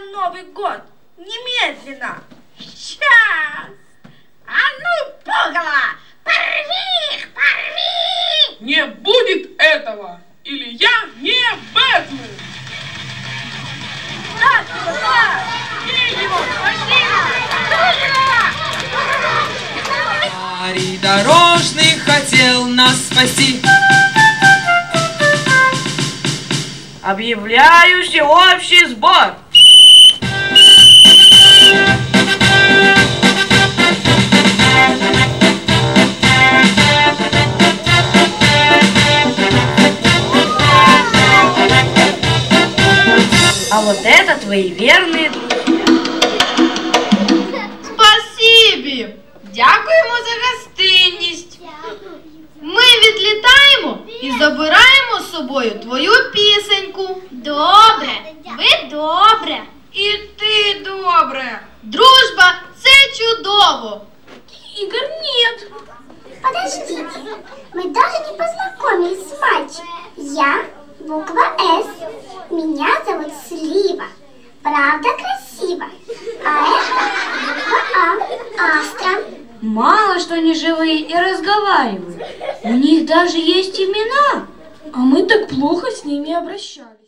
Новый год. Немедленно. Сейчас. А ну, пугало, порви их, порви! Не будет этого! Или я не Бэтмен! Так, да! Бей его, Парень дорожный хотел нас спасти. Объявляю всеобщий сбор. А вот это твои верные друзья. Спасибі! Дякуємо за гостинність. Ми відлітаємо і забираємо з собою твою пісеньку. Добре. Дружба це чудово. Игорь, нет. Подождите, мы даже не познакомились с мальчиком. Я буква С. Меня зовут Слива. Правда красиво. А это буква А. Астра. Мало что они живые и разговаривают. У них даже есть имена. А мы так плохо с ними обращались.